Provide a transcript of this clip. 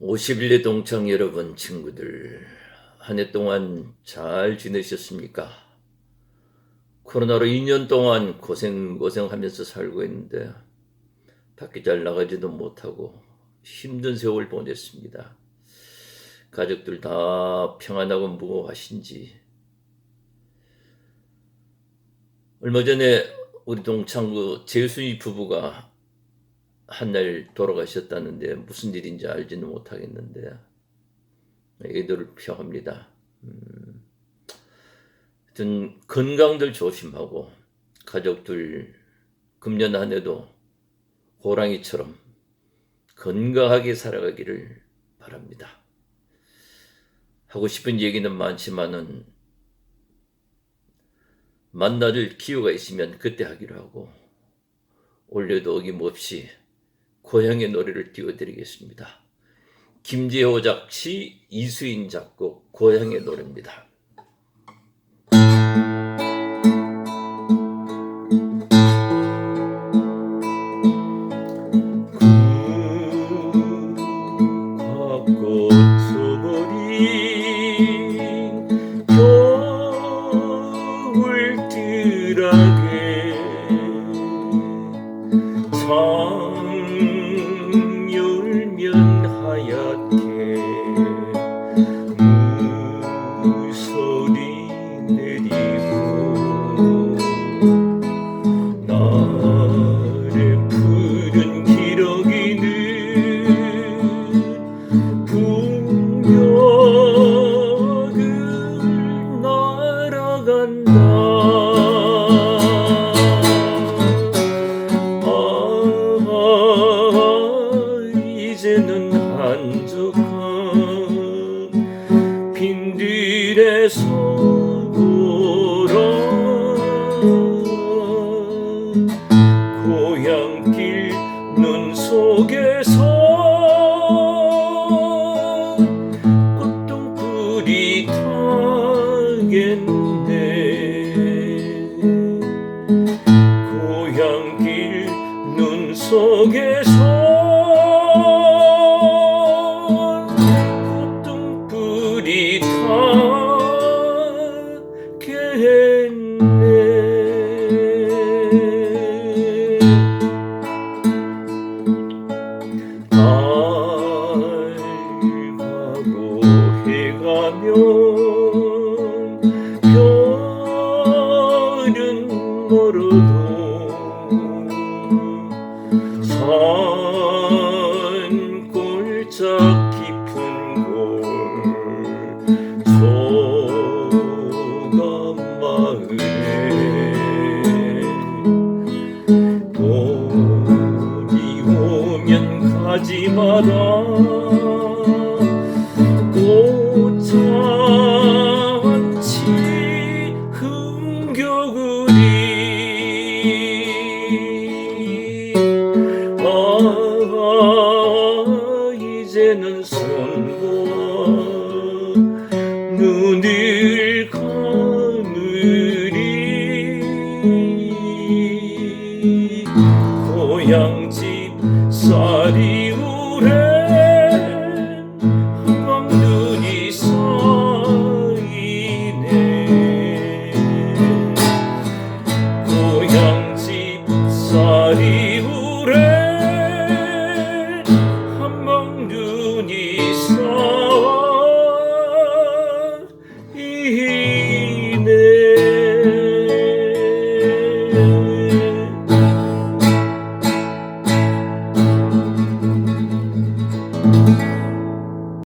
51대 동창 여러분 친구들 한 해 동안 잘 지내셨습니까? 코로나로 2년 동안 고생 고생하면서 살고 있는데 밖에 잘 나가지도 못하고 힘든 세월 보냈습니다. 가족들 다 평안하고 무고하신지 얼마 전에 우리 동창구 재순이 부부가 한날 돌아가셨다는데 무슨 일인지 알지는 못하겠는데 애들을 표합니다. 음, 하여튼 건강들 조심하고 가족들 금년 한 해도 호랑이처럼 건강하게 살아가기를 바랍니다. 하고 싶은 얘기는 많지만은 만날 기회가 있으면 그때 하기로 하고 올해도 어김없이 고향의 노래를 띄워드리겠습니다. 김재호 작시 이수인 작곡 고향의 노래입니다. 갖 빈들에 가면 별은 멀어도 산골짝 깊은 곳 소감 마을에 봄이 오면 가지 마라 이제는 손과 눈을 감으리. 고향집 쌀이 우래 한